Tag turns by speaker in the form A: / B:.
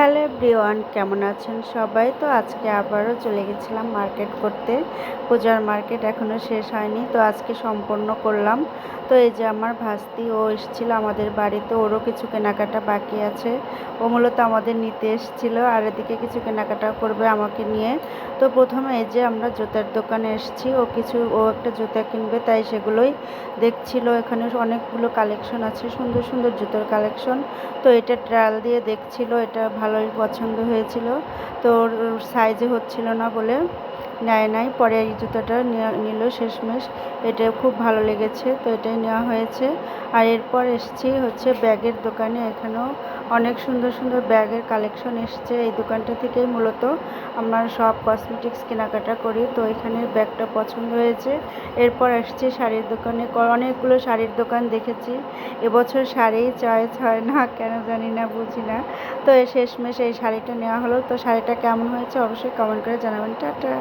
A: Hello everyone, কেমন আছেন সবাই? তো আজকে আবারও চলে গেছিলাম মার্কেট করতে। পূজার মার্কেট এখনও শেষ হয়নি, তো আজকে সম্পন্ন করলাম। তো এই যে আমার ভাস্তি, ও এসেছিল আমাদের বাড়িতে, ওরও কিছু কেনাকাটা বাকি আছে। ও মূলত আমাদের নিতে এসেছিল, আর এদিকে কিছু কেনাকাটা করবে আমাকে নিয়ে। তো প্রথমে এই যে আমরা জুতার দোকানে এসেছি, ও কিছু, ও একটা জুতা কিনবে, তাই সেগুলোই দেখছিল। এখানে অনেকগুলো কালেকশন আছে, সুন্দর সুন্দর জুতোর কালেকশন। তো এটা ট্রায়াল দিয়ে দেখছিল, এটা ভালোই পছন্দ হয়েছিল। তো ওর সাইজে হচ্ছিল না বলে নেয় নাই। পরে এই জুতোটা নিল শেষমেশ। এটা খুব ভালো লেগেছে। তো এটাই নেওয়া হয়েছে। আর এরপর এসছি হচ্ছে ব্যাগের দোকানে। এখানেও অনেক সুন্দর সুন্দর ব্যাগের কালেকশন এসছে। এই দোকানটা থেকেই মূলত আমার সব কসমেটিক্স কেনাকাটা করি। তো এখানের ব্যাগটা পছন্দ হয়েছে। এরপর আসছি শাড়ির দোকানে। অনেকগুলো শাড়ির দোকান দেখেছি। এবছর শাড়ি চয়েস হয় না, কেন জানি না, বুঝি না। তো শেষমেশ এই শাড়িটা নেওয়া হলো। তো শাড়িটা কেমন হয়েছে অবশ্যই কমেন্ট করে জানাবেন। টাটা!